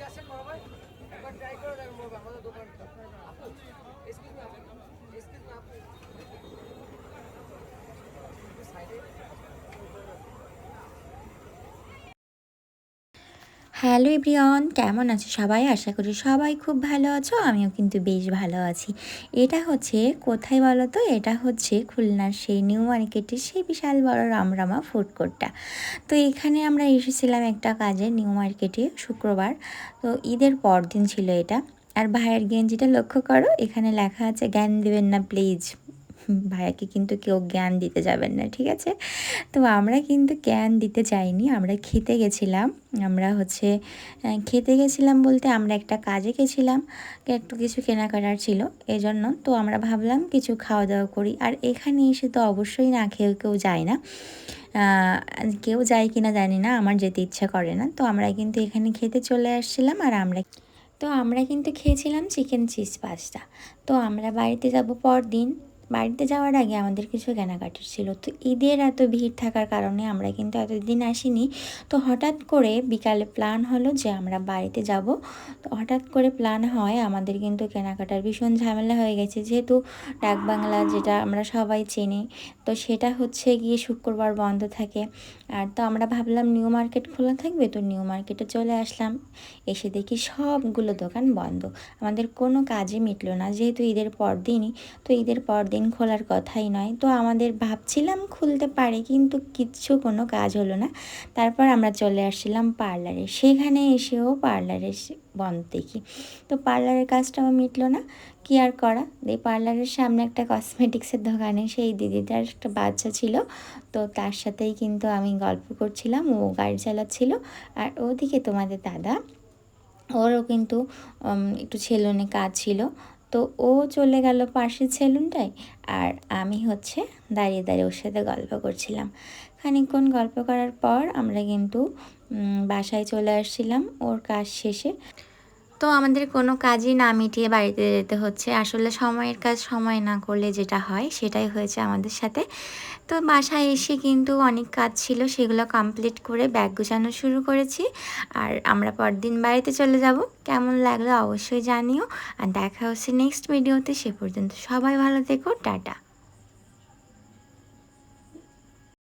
obligación hello everyone, কেমন আছো সবাই? আশা করি সবাই খুব ভালো আছো, আমিও কিন্তু বেশ ভালো আছি। এটা হচ্ছে, কোথায় বলো তো? এটা হচ্ছে খুলনার সেই নিউ মার্কেটের সেই বিশাল বড় রামরামা ফুড কোর্টটা। তো এখানে আমরা এসেছিলাম একটা কাজে নিউ মার্কেটে শুক্রবার। তো ঈদের পরদিন ছিল এটা। আর ভাইয়ের গেঞ্জিটা লক্ষ্য করো, এখানে লেখা আছে, জ্ঞান দেবেন না, প্লিজ। ভাইয়াকে কিন্তু কেউ জ্ঞান দিতে যাবেন না, ঠিক আছে? তো আমরা কিন্তু জ্ঞান দিতে চাইনি আমরা খেতে গেছিলাম, আমরা হচ্ছে খেতে গেছিলাম বলতে আমরা একটা কাজে গেছিলাম, একটু কিছু কেনাকাটার ছিল এজন্য, তো আমরা ভাবলাম কিছু খাওয়া দাওয়া করি, আর এখানে এসে তো অবশ্যই না খেয়েও কেউ যায় না। কেউ যায় কিনা জানি না, আমার যেতে ইচ্ছা করে না, তো আমরা কিন্তু এখানে খেতে চলে আসছিলাম আর আমরা তো আমরা কিন্তু খেয়েছিলাম চিকেন চিজ পাস্তা। তো আমরা বাড়িতে যাব পর দিন বাড়িতে যাওয়ার আগে আমাদের কিছু কেনাকাটির ছিল। তো ঈদের এত ভিড় থাকার কারণে আমরা কিন্তু এতদিন আসিনি। তো হঠাৎ করে বিকালে প্ল্যান হলো যে আমরা বাড়িতে যাব। তো হঠাৎ করে প্ল্যান হয় আমাদের কিন্তু কেনাকাটার ভীষণ ঝামেলা হয়ে গেছে। যেহেতু ডাকবাংলা যেটা আমরা সবাই চিনি, তো সেটা হচ্ছে গিয়ে শুক্রবার বন্ধ থাকে। আর তো আমরা ভাবলাম নিউ মার্কেট খোলা থাকবে, তো নিউ মার্কেটে চলে আসলাম। এসে দেখি সবগুলো দোকান বন্ধ। আমাদের কোনো কাজে মিটলো না, যেহেতু ঈদের পর দিনই তো ঈদের পর দিন খোলার কথাই নয়। তো আমাদের ভাবছিলাম খুলতে পারে, কিন্তু কিচ্ছু কোনো কাজ হলো না। তারপর আমরা চলে আসছিলাম পার্লারে। সেখানে এসেও পার্লারে বন্ধ দেখি। তো পার্লারের কাজটাও মিটলো না। কি আর করা? এই পার্লারের সামনে একটা কসমেটিক্সের দোকানে সেই দিদিটার একটা বাচ্চা ছিল। তো তার সাথেই কিন্তু আমি গল্প করছিলাম। ও গাড়ি চালাচ্ছিল। আর ওদিকে তোমাদের দাদা, ওরও কিন্তু একটু ছেলনে কাজ ছিল। তো ও চলে গেল পাশের সেলুনটায় আর আমি হচ্ছে দাঁড়িয়ে দাঁড়িয়ে ওর সাথে গল্প করছিলাম। খানিকক্ষণ গল্প করার পর আমরা কিন্তু বাসায় চলে আসছিলাম। ওর কাজ শেষে তো আমাদের কোনো কাজই না মিটিয়ে বাড়িতে যেতে হচ্ছে। আসলে সময়ের কাজ সময় না করলে যেটা হয় সেটাই হয়েছে আমাদের সাথে। তো বাসায় এসে কিন্তু অনেক কাজ ছিল, সেগুলো কমপ্লিট করে ব্যাগ গুছানো শুরু করেছি। আর আমরা পরদিন বাড়িতে চলে যাব। কেমন লাগল অবশ্যই জানিও। আর দেখা হচ্ছে নেক্সট ভিডিওতে সে পর্যন্ত সবাই ভালো থেকো, টাটা।